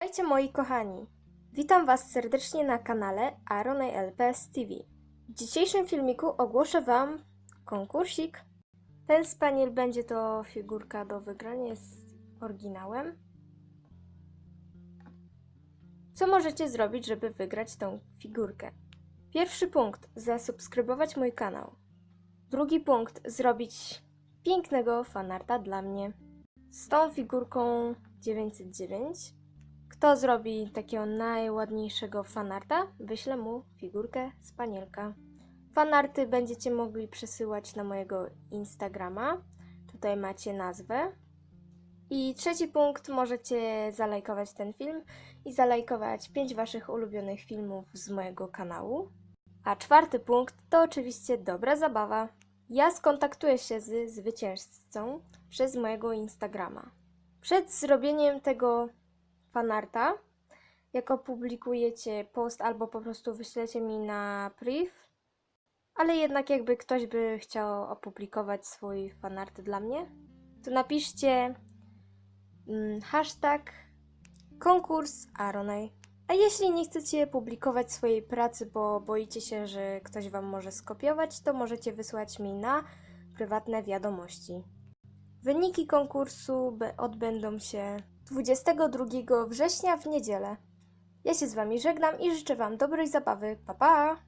Witajcie moi kochani! Witam Was serdecznie na kanale Aronej LPS TV. W dzisiejszym filmiku ogłoszę Wam konkursik. Ten spaniel będzie to figurka do wygrania z oryginałem. Co możecie zrobić, żeby wygrać tą figurkę? Pierwszy punkt zasubskrybować mój kanał. Drugi punkt zrobić pięknego fanarta dla mnie z tą figurką 909. Kto zrobi takiego najładniejszego fanarta, wyślę mu figurkę spanielka. Fanarty będziecie mogli przesyłać na mojego Instagrama. Tutaj macie nazwę. I trzeci punkt, możecie zalajkować ten film i zalajkować 5 waszych ulubionych filmów z mojego kanału. A czwarty punkt to oczywiście dobra zabawa. Ja skontaktuję się z zwycięzcą przez mojego Instagrama. Przed zrobieniem tego fanarta, jak opublikujecie post albo po prostu wyślecie mi na priv, ale jednak jakby ktoś by chciał opublikować swój fanart dla mnie, to napiszcie mm, hashtag konkurs Aronej. A jeśli nie chcecie publikować swojej pracy, bo boicie się, że ktoś wam może skopiować, to możecie wysłać mi na prywatne wiadomości. Wyniki konkursu odbędą się 22 września w niedzielę. Ja się z Wami żegnam i życzę Wam dobrej zabawy. Pa pa!